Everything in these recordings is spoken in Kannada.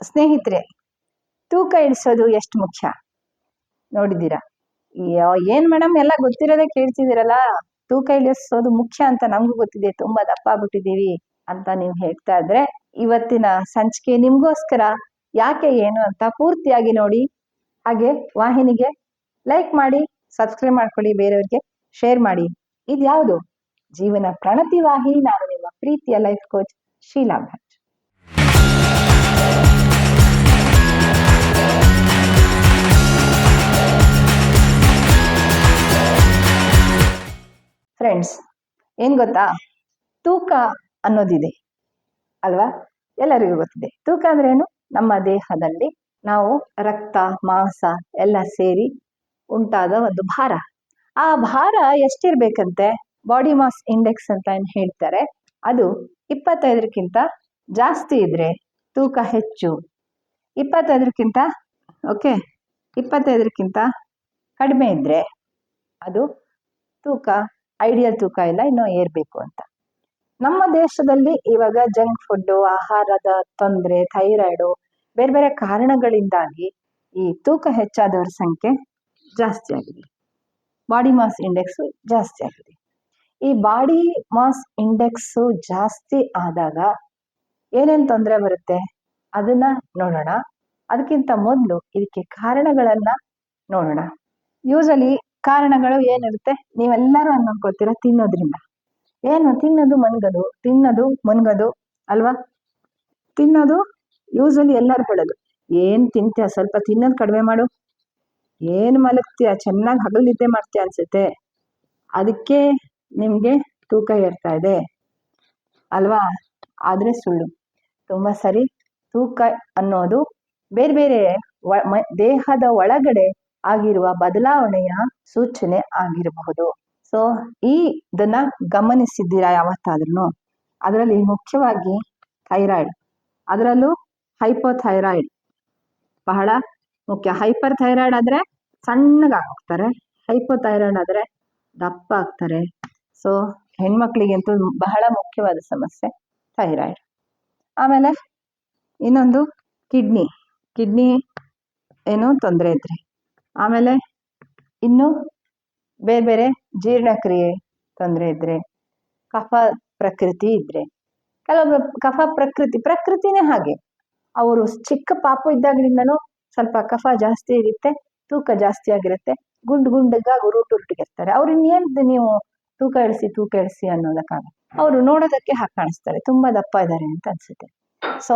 ಸ್ನೇಹಿತರೆ, ತೂಕ ಇಳಿಸೋದು ಎಷ್ಟು ಮುಖ್ಯ? ನೋಡಿದ್ದೀರಾ? ಏನು ಮೇಡಮ್ ಎಲ್ಲ ಗೊತ್ತಿರೋದೇ ಕೇಳ್ತಿದ್ದೀರಲ್ಲ? ತೂಕ ಇಳಿಸೋದು ಮುಖ್ಯ ಅಂತ ನಮಗೂ ಗೊತ್ತಿದೆ, ತುಂಬಾ ದಪ್ಪ ಆಗ್ಬಿಟ್ಟಿದೀವಿ ಅಂತ ನೀವು ಹೇಳ್ತಾ ಇದ್ರೆ, ಇವತ್ತಿನ ಸಂಚಿಕೆ ನಿಮ್ಗೋಸ್ಕರ, ಯಾಕೆ ಏನು ಅಂತ ಪೂರ್ತಿಯಾಗಿ ನೋಡಿ, ಹಾಗೆ ವಾಹಿನಿಗೆ ಲೈಕ್ ಮಾಡಿ, ಸಬ್ಸ್ಕ್ರೈಬ್ ಮಾಡ್ಕೊಳ್ಳಿ, ಬೇರೆಯವ್ರಿಗೆ ಶೇರ್ ಮಾಡಿ. ಇದ್ಯಾವುದು? ಜೀವನ ಪ್ರಣತಿ ವಾಹಿನಿ ನಾನು ನಿಮ್ಮ ಪ್ರೀತಿಯ life coach Sheela Bhat. Friends ಏನು ಗೊತ್ತಾ? ತೂಕ ಅನ್ನೋದಿದೆ. ಅಲ್ವಾ? ಎಲ್ಲರಿಗೂ ಗೊತ್ತಿದೆ. ತೂಕ ಅಂದ್ರೆ ಏನು? ನಮ್ಮ ದೇಹದಲ್ಲಿ ನಾವು ರಕ್ತ, ಮಾಂಸ ಎಲ್ಲ ಸೇರಿ ಉಂಟಾದ ಒಂದು ಭಾರ. ಆ ಭಾರ ಎಷ್ಟಿರ್ಬೇಕಂತೆ? ಬಾಡಿ ಮಾಸ್ ಇಂಡೆಕ್ಸ್ ಅಂತ ಏನು ಹೇಳ್ತಾರೆ? ಅದು ಇಪ್ಪತ್ತೈದಕ್ಕಿಂತ ಜಾಸ್ತಿ ಇದ್ರೆ ತೂಕ ಹೆಚ್ಚು. ಇಪ್ಪತ್ತೈದಕ್ಕಿಂತ ಓಕೆ ಇಪ್ಪತ್ತೈದಕ್ಕಿಂತ ಕಡಿಮೆ ಇದ್ರೆ ಅದು ತೂಕ ಐಡಿಯಲ್ ತೂಕ ಇಲ್ಲ ಇನ್ನೂ ಏರ್ಬೇಕು ಅಂತ. ನಮ್ಮ ದೇಶದಲ್ಲಿ ಇವಾಗ ಜಂಕ್ ಫುಡ್ ಆಹಾರದ ತೊಂದರೆ, ಥೈರಾಯ್ಡು, ಬೇರೆ ಬೇರೆ ಕಾರಣಗಳಿಂದಾಗಿ ಈ ತೂಕ ಹೆಚ್ಚಾದವರ ಸಂಖ್ಯೆ ಜಾಸ್ತಿ ಆಗಿದೆ. ಬಾಡಿ ಮಾಸ್ ಇಂಡೆಕ್ಸ್ ಜಾಸ್ತಿ ಆಗಿದೆ. ಈ ಬಾಡಿ ಮಾಸ್ ಇಂಡೆಕ್ಸ್ ಜಾಸ್ತಿ ಆದಾಗ ಏನೇನ್ ತೊಂದರೆ ಬರುತ್ತೆ? ಅದನ್ನ ನೋಡೋಣ. ಅದಕ್ಕಿಂತ ಮೊದಲು ಇದಕ್ಕೆ ಕಾರಣಗಳನ್ನ ನೋಡೋಣ. ಯೂಸಲಿ ಕಾರಣಗಳು ಏನಿರುತ್ತೆ? ನೀವೆಲ್ಲರೂ ಅನ್ಕೋತೀರ ತಿನ್ನೋದ್ರಿಂದ? ಏನು? ತಿನ್ನೋದು ಮನ್ಗದು. ತಿನ್ನೋದು ಮನ್ಗದು, ಅಲ್ವಾ? ತಿನ್ನೋದು ಯೂಸಲಿ ಎಲ್ಲರೂ ಹೇಳೋದು ಏನು ತಿಂತೀಯ? ಸ್ವಲ್ಪ ತಿನ್ನೋದು ಕಡಿಮೆ ಮಾಡು. ಏನು ಮಲಗ್ತೀಯ? ಚೆನ್ನಾಗಿ ಹಗಲು ನಿದ್ದೆ ಮಾಡ್ತೀಯ ಅನ್ಸುತ್ತೆ. ಅದಕ್ಕೆ ನಿಮಗೆ ತೂಕ ಏರ್ತಾ ಇದೆ. ಅಲ್ವಾ? ಆದ್ರೆ ಸುಳ್ಳು. ತುಂಬ ಸರಿ. ತೂಕ ಅನ್ನೋದು ಬೇರೆ ಬೇರೆ ದೇಹದ ಒಳಗಡೆ ಆಗಿರುವ ಬದಲಾವಣೆಯ ಸೂಚನೆ ಆಗಿರಬಹುದು. ಸೊ ಈ ಇದನ್ನ ಗಮನಿಸಿದ್ದೀರಾ ಯಾವತ್ತಾದ್ರೂ ಅದರಲ್ಲಿ ಮುಖ್ಯವಾಗಿ ಥೈರಾಯ್ಡ್ ಅದರಲ್ಲೂ ಹೈಪೋಥೈರಾಯ್ಡ್ ಬಹಳ ಮುಖ್ಯ. ಹೈಪರ್ ಥೈರಾಯ್ಡ್ ಆದ್ರೆ ಸಣ್ಣಗಾಗ್ತಾರೆ. ಹೈಪೋಥೈರಾಯ್ಡ್ ಆದ್ರೆ ದಪ್ಪ ಆಗ್ತಾರೆ ಸೊ ಹೆಣ್ಮಕ್ಳಿಗಂತೂ ಬಹಳ ಮುಖ್ಯವಾದ ಸಮಸ್ಯೆ ಥೈರಾಯ್ಡ್ ಆಮೇಲೆ ಇನ್ನೊಂದು ಕಿಡ್ನಿ. ಕಿಡ್ನಿ ಏನೋ ತೊಂದರೆ ಇದ್ರೆ? ಆಮೇಲೆ ಇನ್ನು ಬೇರೆ ಬೇರೆ ಜೀರ್ಣಕ್ರಿಯೆ ತೊಂದರೆ ಇದ್ರೆ, ಕಫ ಪ್ರಕೃತಿ ಇದ್ರೆ. ಕೆಲವೊಬ್ಬರು ಕಫ ಪ್ರಕೃತಿ, ಪ್ರಕೃತಿನೇ ಹಾಗೆ. ಅವರು ಚಿಕ್ಕ ಪಾಪು ಇದ್ದಾಗಲಿಂದನೂ ಸ್ವಲ್ಪ ಕಫ ಜಾಸ್ತಿ ಇರುತ್ತೆ, ತೂಕ ಜಾಸ್ತಿ ಆಗಿರುತ್ತೆ, ಗುಂಡು ಗುಂಡಗಾಗಿ ರೂಟು ಇರ್ತಾರೆ ಅವ್ರು ಇನ್ನೇನು ನೀವು ತೂಕ ಇಳಿಸಿ ತೂಕ ಇಳಿಸಿ ಅನ್ನೋದಕ್ಕಾಗ ಅವರು ನೋಡೋದಕ್ಕೆ ಹಾಗೆ ಕಾಣಿಸ್ತಾರೆ, ತುಂಬಾ ದಪ್ಪ ಇದ್ದಾರೆ ಅಂತ ಅನ್ಸುತ್ತೆ. ಸೊ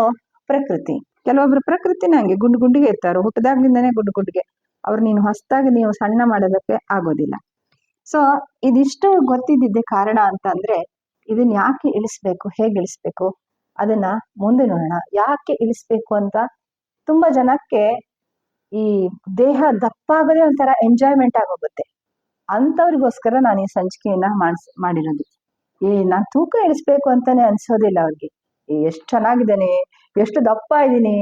ಪ್ರಕೃತಿ. ಕೆಲವೊಬ್ರು ಪ್ರಕೃತಿನ ಹಂಗೆ, ಗುಂಡು ಗುಂಡಿಗೆ ಇರ್ತಾರೆ. ಹುಟ್ಟದಾಗ್ಲಿಂದನೇ ಗುಂಡು ಗುಂಡಿಗೆ ಅವ್ರು ನೀನು ಹೊಸದಾಗಿ ನೀವು ಸಣ್ಣ ಮಾಡೋದಕ್ಕೆ ಆಗೋದಿಲ್ಲ. ಸೊ ಇದಿಷ್ಟು ಗೊತ್ತಿದ್ದಿದ್ದೆ ಕಾರಣ ಅಂತ ಅಂದ್ರೆ ಇದನ್ನ ಯಾಕೆ ಇಳಿಸ್ಬೇಕು, ಹೇಗೆ ಇಳಿಸ್ಬೇಕು? ಅದನ್ನ ಮುಂದೆ ನೋಡೋಣ. ಯಾಕೆ ಇಳಿಸ್ಬೇಕು ಅಂತ ತುಂಬಾ ಜನಕ್ಕೆ ಈ ದೇಹ ದಪ್ಪ ಆಗೋದೇ ಒಂಥರ ಎಂಜಾಯ್ಮೆಂಟ್ ಆಗೋಗುತ್ತೆ. ಅಂಥವ್ರಿಗೋಸ್ಕರ ನಾನು ಈ ಸಂಚಿಕೆಯನ್ನ ಮಾಡಿಸ್, ಮಾಡಿರೋದು. ಈ ನಾನು ತೂಕ ಇಳಿಸ್ಬೇಕು ಅಂತಾನೆ ಅನ್ಸೋದಿಲ್ಲ ಅವ್ರಿಗೆ. ಎಷ್ಟು ಚೆನ್ನಾಗಿದ್ದೇನೆ, ಎಷ್ಟು ದಪ್ಪ ಇದ್ದೀನಿ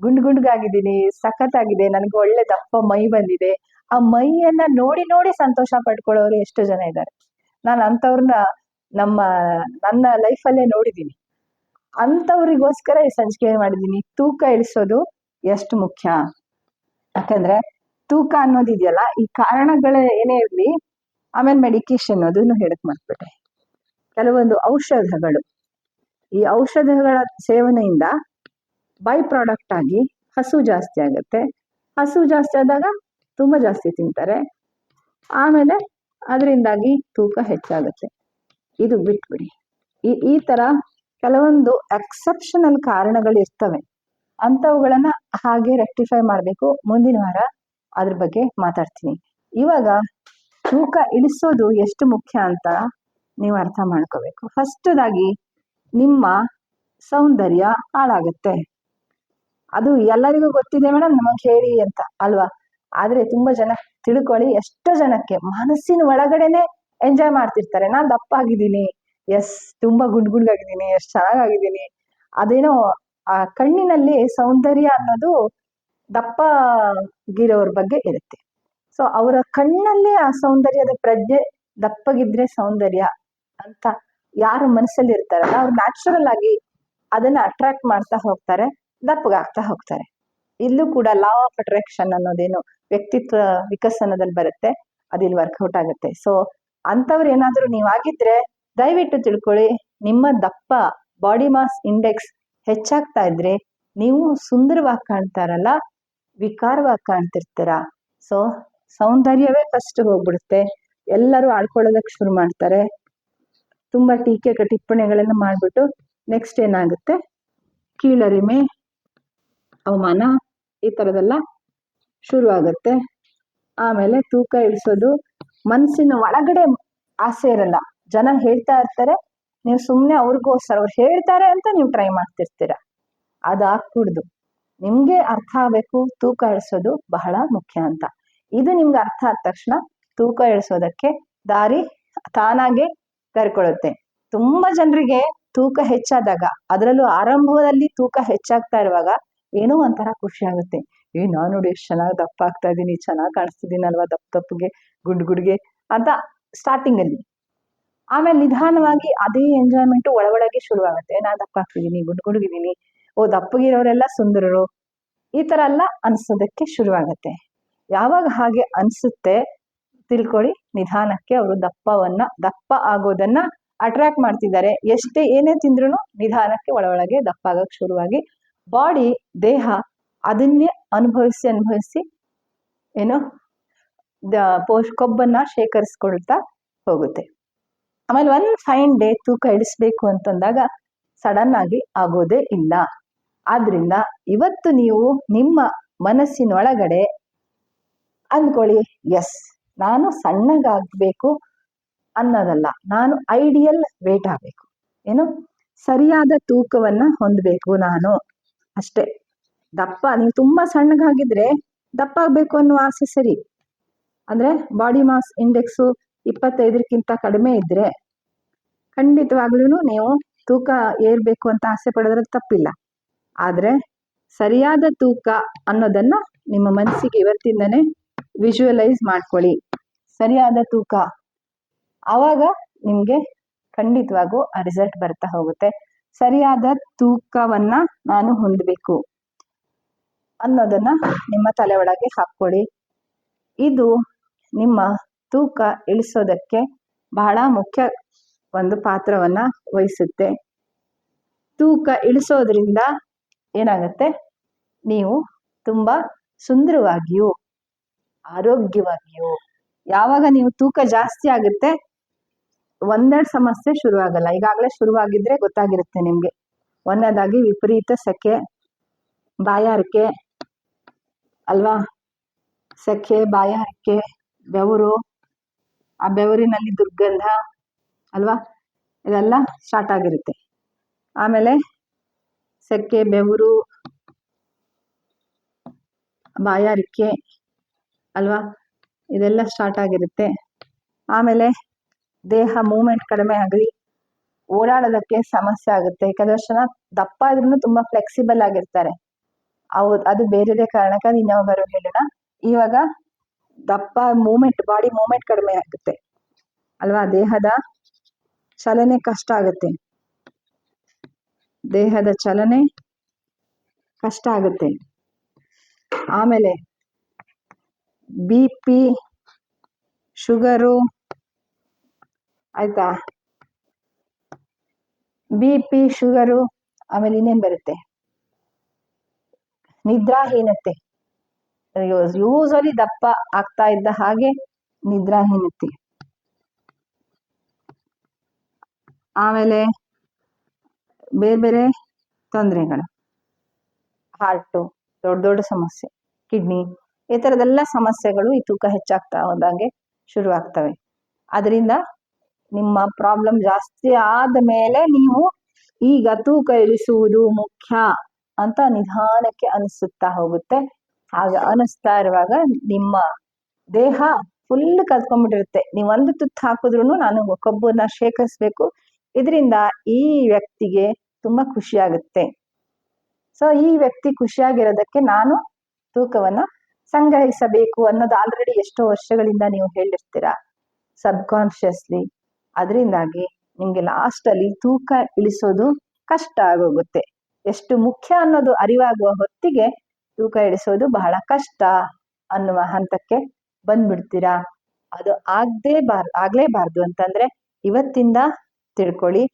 ಗುಂಡ್ ಗುಂಡ್ಗಾಗಿದ್ದೀನಿ ಸಖತ್ತಾಗಿದೆ, ನನಗೆ ಒಳ್ಳೆ ದಪ್ಪ ಮೈ ಬಂದಿದೆ. ಆ ಮೈಯನ್ನ ನೋಡಿ ನೋಡಿ ಸಂತೋಷ ಪಡ್ಕೊಳ್ಳೋರು ಎಷ್ಟು ಜನ ಇದ್ದಾರೆ. ನಾನು ಅಂಥವ್ರನ್ನ ನಮ್ಮ, ನನ್ನ ಲೈಫಲ್ಲೇ ನೋಡಿದ್ದೀನಿ. ಅಂಥವ್ರಿಗೋಸ್ಕರ ಈ ಸಂಚಿಕೆ ಮಾಡಿದ್ದೀನಿ. ತೂಕ ಇಳಿಸೋದು ಎಷ್ಟು ಮುಖ್ಯ? ಯಾಕಂದ್ರೆ ತೂಕ ಅನ್ನೋದಿದೆಯಲ್ಲ ಈ ಕಾರಣಗಳು ಏನೇ ಇರಲಿ, ಆಮೇಲೆ ಮೆಡಿಕೇಶನ್ ಅದನ್ನು ಹೇಳಕ್ ಮಾಡ್ಬಿಟ್ಟೆ ಕೆಲವೊಂದು ಔಷಧಗಳು. ಈ ಔಷಧಗಳ ಸೇವನೆಯಿಂದ ಬೈ ಪ್ರಾಡಕ್ಟ್ ಆಗಿ ಹಸು ಜಾಸ್ತಿ ಆಗುತ್ತೆ. ಹಸು ಜಾಸ್ತಿ ಆದಾಗ ತುಂಬಾ ಜಾಸ್ತಿ ತಿಂತಾರೆ. ಆಮೇಲೆ ಅದರಿಂದಾಗಿ ತೂಕ ಹೆಚ್ಚಾಗುತ್ತೆ. ಇದು ಬಿಟ್ಬಿಡಿ. ಈ ಈ ತರ ಕೆಲವೊಂದು ಎಕ್ಸೆಪ್ಷನಲ್ ಕಾರಣಗಳು ಇರ್ತವೆ. ಅಂಥವುಗಳನ್ನು ಹಾಗೆ ರೆಕ್ಟಿಫೈ ಮಾಡಬೇಕು. ಮುಂದಿನ ವಾರ ಅದ್ರ ಬಗ್ಗೆ ಮಾತಾಡ್ತೀನಿ. ಇವಾಗ ತೂಕ ಇಳಿಸೋದು ಎಷ್ಟು ಮುಖ್ಯ ಅಂತ ನೀವು ಅರ್ಥ ಮಾಡ್ಕೋಬೇಕು. ಫಸ್ಟ್ದಾಗಿ ನಿಮ್ಮ ಸೌಂದರ್ಯ ಹಾಳಾಗುತ್ತೆ. ಅದು ಎಲ್ಲರಿಗೂ ಗೊತ್ತಿದೆ ಮೇಡಮ್ ನಮಗೆ ಹೇಳಿ ಅಂತ ಅಲ್ವಾ? ಆದ್ರೆ ತುಂಬಾ ಜನ ತಿಳ್ಕೊಳ್ಳಿ, ಎಷ್ಟೋ ಜನಕ್ಕೆ ಮನಸ್ಸಿನ ಒಳಗಡೆನೆ ಎಂಜಾಯ್ ಮಾಡ್ತಿರ್ತಾರೆ. ನಾನ್ ದಪ್ಪ ಆಗಿದ್ದೀನಿ ಎಸ್ ತುಂಬಾ ಗುಂಡ್ ಗುಂಡ್ಗಾಗಿದ್ದೀನಿ ಎಷ್ಟ್ ಚೆನ್ನಾಗಿದ್ದೀನಿ ಅದೇನೋ, ಆ ಕಣ್ಣಿನಲ್ಲಿ ಸೌಂದರ್ಯ ಅನ್ನೋದು ದಪ್ಪ ಗಿರೋರ್ ಬಗ್ಗೆ ಇರುತ್ತೆ. ಸೊ ಅವರ ಕಣ್ಣಲ್ಲಿ ಆ ಸೌಂದರ್ಯದ ಪ್ರಜ್ಞೆ ದಪ್ಪಗಿದ್ರೆ ಸೌಂದರ್ಯ ಅಂತ ಯಾರು ಮನಸ್ಸಲ್ಲಿ ಇರ್ತಾರಲ್ಲ ಅವ್ರು ನ್ಯಾಚುರಲ್ ಆಗಿ ಅದನ್ನ ಅಟ್ರಾಕ್ಟ್ ಮಾಡ್ತಾ ಹೋಗ್ತಾರೆ. ದಪ್ಪಗಾಗ್ತಾ ಹೋಗ್ತಾರೆ. ಇಲ್ಲೂ ಕೂಡ ಲಾ ಆಫ್ ಅಟ್ರಾಕ್ಷನ್ ಅನ್ನೋದೇನು ವ್ಯಕ್ತಿತ್ವ ವಿಕಸನದಲ್ಲಿ ಬರುತ್ತೆ ಅದಿಲ್ಲಿ ವರ್ಕೌಟ್ ಆಗುತ್ತೆ. ಸೊ ಅಂಥವ್ರು ಏನಾದರೂ ನೀವಾಗಿದ್ರೆ ದಯವಿಟ್ಟು ತಿಳ್ಕೊಳ್ಳಿ, ನಿಮ್ಮ ದಪ್ಪ ಬಾಡಿ ಮಾಸ್ ಇಂಡೆಕ್ಸ್ ಹೆಚ್ಚಾಗ್ತಾ ಇದ್ರೆ ನೀವು ಸುಂದರವಾಗಿ ಕಾಣ್ತಾರಲ್ಲ, ವಿಕಾರವಾಗಿ ಕಾಣ್ತಿರ್ತೀರ. ಸೊ ಸೌಂದರ್ಯವೇ ಫಸ್ಟ್ ಹೋಗ್ಬಿಡುತ್ತೆ. ಎಲ್ಲರೂ ಆಡ್ಕೊಳ್ಳೋದಕ್ಕೆ ಶುರು ಮಾಡ್ತಾರೆ. ತುಂಬ ಟೀಕೆ ಟಿಪ್ಪಣಿಗಳನ್ನು ಮಾಡಿಬಿಟ್ಟು ನೆಕ್ಸ್ಟ್ ಏನಾಗುತ್ತೆ? ಕೀಳರಿಮೆ ಅವಮಾನ ಈ ಥರದೆಲ್ಲ ಶುರು ಆಗುತ್ತೆ. ಆಮೇಲೆ ತೂಕ ಇಳಿಸೋದು ಮನಸ್ಸಿನ ಒಳಗಡೆ ಆಸೆ ಇರಲ್ಲ. ಜನ ಹೇಳ್ತಾ ಇರ್ತಾರೆ, ನೀವು ಸುಮ್ಮನೆ ಅವ್ರಿಗೋಸ್ಕರ ಅವ್ರು ಹೇಳ್ತಾರೆ ಅಂತ ನೀವು ಟ್ರೈ ಮಾಡ್ತಿರ್ತೀರ. ಅದಾಗ್ಕೂಡ್ದು ನಿಮ್ಗೆ ಅರ್ಥ ಆಗಬೇಕು, ತೂಕ ಇಳಿಸೋದು ಬಹಳ ಮುಖ್ಯ ಅಂತ. ಇದು ನಿಮ್ಗೆ ಅರ್ಥ ಆದ ತಕ್ಷಣ ತೂಕ ಇಳಿಸೋದಕ್ಕೆ ದಾರಿ ತಾನಾಗೆ ಕರ್ಕೊಳ್ಳುತ್ತೆ ತುಂಬಾ ಜನರಿಗೆ ತೂಕ ಹೆಚ್ಚಾದಾಗ, ಅದರಲ್ಲೂ ಆರಂಭದಲ್ಲಿ ತೂಕ ಹೆಚ್ಚಾಗ್ತಾ ಇರುವಾಗ ಏನೋ ಒಂಥರ ಖುಷಿ ಆಗುತ್ತೆ. ಏ, ನಾನು ನೋಡಿ ಎಷ್ಟು ಚೆನ್ನಾಗಿ ದಪ್ಪ ಆಗ್ತಾ ಇದ್ದೀನಿ ಚೆನ್ನಾಗಿ ಕಾಣಿಸ್ತಿದ್ದೀನಲ್ವಾ ದಪ್ಪ ದಪ್ಪಗೆ ಗುಡ್ ಗುಡ್ಗೆ ಅಂತ ಸ್ಟಾರ್ಟಿಂಗ್ ಅಲ್ಲಿ. ಆಮೇಲೆ ನಿಧಾನವಾಗಿ ಅದೇ ಎಂಜಾಯ್ಮೆಂಟ್ ಒಳಗೊಳಗೆ ಶುರುವಾಗುತ್ತೆ. ನಾನು ದಪ್ಪ ಆಗ್ತಿದ್ದೀನಿ ಗುಡ್ ಗುಡ್ಗಿದ್ದೀನಿ ಓ, ದಪ್ಪಗಿರೋರೆಲ್ಲ ಸುಂದರರು, ಈ ಥರ ಎಲ್ಲ ಅನ್ಸೋದಕ್ಕೆ ಶುರುವಾಗುತ್ತೆ. ಯಾವಾಗ ಹಾಗೆ ಅನ್ಸುತ್ತೆ ತಿಳ್ಕೊಳ್ಳಿ ನಿಧಾನಕ್ಕೆ ಅವರು ದಪ್ಪವನ್ನ, ದಪ್ಪ ಆಗೋದನ್ನ ಅಟ್ರಾಕ್ಟ್ ಮಾಡ್ತಿದ್ದಾರೆ. ಎಷ್ಟೇ ಏನೇ ತಿಂದ್ರೂ ನಿಧಾನಕ್ಕೆ ಒಳಗೊಳಗೆ ಒಳಗೆ ದಪ್ಪ ಆಗಕ್ ಶುರುವಾಗಿ ಬಾಡಿ, ದೇಹ ಅದನ್ನೇ ಅನುಭವಿಸಿ ಅನುಭವಿಸಿ, ಏನೋ ಪೋಷ್, ಕೊಬ್ಬನ್ನು ಶೇಖರಿಸ್ಕೊಳ್ತಾ ಹೋಗುತ್ತೆ. ಆಮೇಲೆ ಒನ್ ಫೈನ್ ಡೇ ತೂಕ ಇಳಿಸ್ಬೇಕು ಅಂತಂದಾಗ ಸಡನ್ ಆಗಿ ಆಗೋದೇ ಇಲ್ಲ. ಆದ್ರಿಂದ ಇವತ್ತು ನೀವು ನಿಮ್ಮ ಮನಸ್ಸಿನೊಳಗಡೆ ಅಂದ್ಕೊಳ್ಳಿ ಎಸ್ ನಾನು ಸಣ್ಣಗಾಗಬೇಕು ಅನ್ನೋದಲ್ಲ, ನಾನು ಐಡಿಯಲ್ ವೇಟ್ ಆಗಬೇಕು. ಏನು, ಸರಿಯಾದ ತೂಕವನ್ನು ಹೊಂದಬೇಕು ನಾನು. ಅಷ್ಟೇ. ದಪ್ಪ, ನೀವು ತುಂಬಾ ಸಣ್ಣಗಾಗಿದ್ರೆ ದಪ್ಪ ಆಗಬೇಕು ಅನ್ನೋ ಆಸೆ ಸರಿ. ಅಂದ್ರೆ ಬಾಡಿ ಮಾಸ್ ಇಂಡೆಕ್ಸು ಇಪ್ಪತ್ತೈದಕ್ಕಿಂತ ಕಡಿಮೆ ಇದ್ದರೆ ಖಂಡಿತವಾಗ್ಲೂ ನೀವು ತೂಕ ಏರಬೇಕು ಅಂತ ಆಸೆ ಪಡೋದ್ರಲ್ಲಿ ತಪ್ಪಿಲ್ಲ. ಆದ್ರೆ ಸರಿಯಾದ ತೂಕ ಅನ್ನೋದನ್ನ ನಿಮ್ಮ ಮನಸ್ಸಿಗೆ ಇವತ್ತಿಂದನೇ ವಿಜುವಲೈಸ್ ಮಾಡ್ಕೊಳ್ಳಿ. ಸರಿಯಾದ ತೂಕ. ಆವಾಗ ನಿಮಗೆ ಖಂಡಿತವಾಗೂ ಆ ರಿಸಲ್ಟ್ ಬರ್ತಾ ಹೋಗುತ್ತೆ. ಸರಿಯಾದ ತೂಕವನ್ನ ನಾನು ಹೊಂದಬೇಕು. ಅನ್ನೋದನ್ನ ನಿಮ್ಮ ತಲೆ ಒಳಗೆ ಹಾಕೊಳ್ಳಿ ಇದು ನಿಮ್ಮ ತೂಕ ಇಳಿಸೋದಕ್ಕೆ ಬಹಳ ಮುಖ್ಯ ಒಂದು ಪಾತ್ರವನ್ನ ವಹಿಸುತ್ತೆ. ತೂಕ ಇಳಿಸೋದ್ರಿಂದ ಏನಾಗುತ್ತೆ? ನೀವು ತುಂಬಾ ಸುಂದರವಾಗಿಯೂ ಆರೋಗ್ಯವಾಗಿಯೂ ಯಾವಾಗ ನೀವು ತೂಕ ಜಾಸ್ತಿ ಆಗುತ್ತೆ ಒಂದೆರಡು ಸಮಸ್ಯೆ ಶುರುವಾಗಲ್ಲ. ಈಗಾಗಲೇ ಶುರುವಾಗಿದ್ರೆ ಗೊತ್ತಾಗಿರುತ್ತೆ ನಿಮಗೆ. ಒಂದನೇದಾಗಿ ವಿಪರೀತ ಸೆಕೆ, ಬಾಯಾರಿಕೆ, ಅಲ್ವಾ? ಸೆಕೆ, ಬಾಯಾರಿಕೆ, ಬೆವರು, ಆ ಬೆವರಿನಲ್ಲಿ ದುರ್ಗಂಧ, ಅಲ್ವಾ? ಇದೆಲ್ಲ ಸ್ಟಾರ್ಟ್ ಆಗಿರುತ್ತೆ. ಆಮೇಲೆ ಸೆಕೆ, ಬೆವರು, ಬಾಯಾರಿಕೆ, ಅಲ್ವಾ? ಇದೆಲ್ಲ ಸ್ಟಾರ್ಟ್ ಆಗಿರುತ್ತೆ. ಆಮೇಲೆ ದೇಹ ಮೂಮೆಂಟ್ ಕಡಿಮೆ ಆಗಲಿ, ಓಡಾಡೋದಕ್ಕೆ ಸಮಸ್ಯೆ ಆಗುತ್ತೆ. ಯಾಕಂದ್ರೆ ಜನ ದಪ್ಪ ಇದ್ರೂ ತುಂಬಾ ಫ್ಲೆಕ್ಸಿಬಲ್ ಆಗಿರ್ತಾರೆ. ಅವ್ ಅದು ಬೇರೆದೇ ಕಾರಣಕ್ಕೆ ಅದು ಇನ್ನೊಬ್ಬರು ಹೇಳೋಣ. ಇವಾಗ ದಪ್ಪ ಮೂಮೆಂಟ್ ಬಾಡಿ ಮೂಮೆಂಟ್ ಕಡಿಮೆ ಆಗುತ್ತೆ. ಅಲ್ವಾ? ದೇಹದ ಚಲನೆ ಕಷ್ಟ ಆಗುತ್ತೆ. ದೇಹದ ಚಲನೆ ಕಷ್ಟ ಆಗುತ್ತೆ. ಆಮೇಲೆ ಬಿ ಪಿ ಶುಗರು ಆಯ್ತಾ? ಬಿ ಪಿ ಶುಗರು ಆಮೇಲೆ ಇನ್ನೇನ್ ಬರುತ್ತೆ? ನಿದ್ರಾಹೀನತೆ. ಯೂಸಲಿ ದಪ್ಪ ಆಗ್ತಾ ಇದ್ದ ಹಾಗೆ ನಿದ್ರಾಹೀನತೆ. ಆಮೇಲೆ ಬೇರೆ ಬೇರೆ ತೊಂದರೆಗಳು. ಹಾರ್ಟು ದೊಡ್ಡ ದೊಡ್ಡ ಸಮಸ್ಯೆ ಕಿಡ್ನಿ ಈ ಥರದೆಲ್ಲ ಸಮಸ್ಯೆಗಳು ಈ ತೂಕ ಹೆಚ್ಚಾಗ್ತಾ ಹೋದಂಗೆ ಶುರು ಆಗ್ತವೆ ಅದರಿಂದ ನಿಮ್ಮ ಪ್ರಾಬ್ಲಮ್ ಜಾಸ್ತಿ ಆದ ಮೇಲೆ ನೀವು ಈಗ ತೂಕ ಇಳಿಸುವುದು ಮುಖ್ಯ ಅಂತ ನಿಧಾನಕ್ಕೆ ಅನಿಸುತ್ತಾ ಹೋಗುತ್ತೆ. ಆಗ ಅನಿಸ್ತಾ ಇರುವಾಗ ನಿಮ್ಮ ದೇಹ ಫುಲ್ ಕಲ್ತ್ಕೊಂಡ್ಬಿಟ್ಟಿರುತ್ತೆ. ನೀವು ಒಂದು ತುತ್ತು ಹಾಕಿದ್ರು ನಾನು ಕೊಬ್ಬನ್ನ ಶೇಖರಿಸ್ಬೇಕು. ಇದರಿಂದ ಈ ವ್ಯಕ್ತಿಗೆ ತುಂಬಾ ಖುಷಿ ಆಗುತ್ತೆ ಸೊ ಈ ವ್ಯಕ್ತಿ ಖುಷಿಯಾಗಿರೋದಕ್ಕೆ ನಾನು ತೂಕವನ್ನ ಸಂಗ್ರಹಿಸಬೇಕು ಅನ್ನೋದು ಆಲ್ರೆಡಿ ಎಷ್ಟೋ ವರ್ಷಗಳಿಂದ ನೀವು ಹೇಳಿರ್ತೀರಾ. ಸಬ್ ಕಾನ್ಶಿಯಸ್ಲಿ ಅದರಿಂದಾಗಿ ನಿಮಗೆ ಲಾಸ್ಟಲ್ಲಿ ತೂಕ ಇಳಿಸೋದು ಕಷ್ಟ ಆಗೋಗುತ್ತೆ. ಎಷ್ಟು ಮುಖ್ಯ ಅನ್ನೋದು ಅರಿವಾಗುವ ಹೊತ್ತಿಗೆ ತೂಕ ಇಳಿಸೋದು ಬಹಳ ಕಷ್ಟ ಅನ್ನುವ ಹಂತಕ್ಕೆ ಬಂದ್ಬಿಡ್ತೀರಾ? ಅದು ಆಗದೇ ಬಾರ್, ಆಗ್ಲೇಬಾರ್ದು ಅಂತಂದ್ರೆ ಇವತ್ತಿಂದ ತಿಳ್ಕೊಳ್ಳಿ.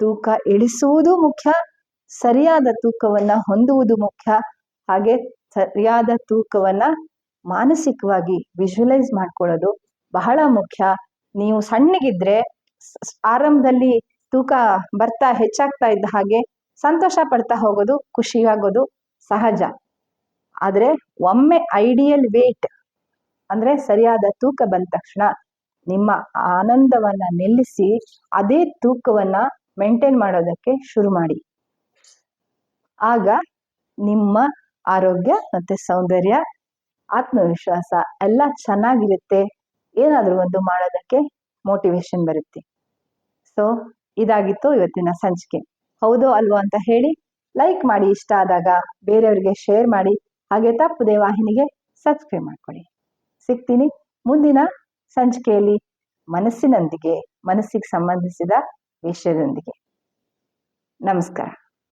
ತೂಕ ಇಳಿಸುವುದು ಮುಖ್ಯ, ಸರಿಯಾದ ತೂಕವನ್ನ ಹೊಂದುವುದು ಮುಖ್ಯ, ಹಾಗೆ ಸರಿಯಾದ ತೂಕವನ್ನ ಮಾನಸಿಕವಾಗಿ ವಿಜುವಲೈಸ್ ಮಾಡ್ಕೊಳ್ಳೋದು ಬಹಳ ಮುಖ್ಯ. ನೀವು ಸಣ್ಣಗಿದ್ರೆ ಆರಂಭದಲ್ಲಿ ತೂಕ ಬರ್ತಾ ಹೆಚ್ಚಾಗ್ತಾ ಇದ್ದ ಹಾಗೆ ಸಂತೋಷ ಪಡ್ತಾ ಹೋಗೋದು, ಖುಷಿಯಾಗೋದು ಸಹಜ. ಆದ್ರೆ ಒಮ್ಮೆ ಐಡಿಯಲ್ ವೇಟ್ ಅಂದ್ರೆ ಸರಿಯಾದ ತೂಕ ಬಂದ ತಕ್ಷಣ ನಿಮ್ಮ ಆನಂದವನ್ನ ನಿಲ್ಲಿಸಿ ಅದೇ ತೂಕವನ್ನ ಮೇಂಟೈನ್ ಮಾಡೋದಕ್ಕೆ ಶುರು ಮಾಡಿ. ಆಗ ನಿಮ್ಮ ಆರೋಗ್ಯ ಮತ್ತೆ ಸೌಂದರ್ಯ, ಆತ್ಮವಿಶ್ವಾಸ ಎಲ್ಲ ಚೆನ್ನಾಗಿರುತ್ತೆ. ಏನಾದರೂ ಒಂದು ಮಾಡೋದಕ್ಕೆ ಮೋಟಿವೇಶನ್ ಬರುತ್ತೆ. ಸೊ ಇದಾಗಿತ್ತು ಇವತ್ತಿನ ಸಂಚಿಕೆ. ಹೌದೋ ಅಲ್ವೋ ಅಂತ ಹೇಳಿ ಲೈಕ್ ಮಾಡಿ, ಇಷ್ಟ ಆದಾಗ ಬೇರೆಯವರಿಗೆ ಶೇರ್ ಮಾಡಿ, ಹಾಗೆ ತಪ್ಪದೆ ವಾಹಿನಿಗೆ ಸಬ್ಸ್ಕ್ರೈಬ್ ಮಾಡ್ಕೊಳ್ಳಿ. ಸಿಗ್ತೀನಿ ಮುಂದಿನ ಸಂಚಿಕೆಯಲ್ಲಿ ಮನಸ್ಸಿನೊಂದಿಗೆ, ಮನಸ್ಸಿಗೆ ಸಂಬಂಧಿಸಿದ ವಿಷಯದೊಂದಿಗೆ. ನಮಸ್ಕಾರ.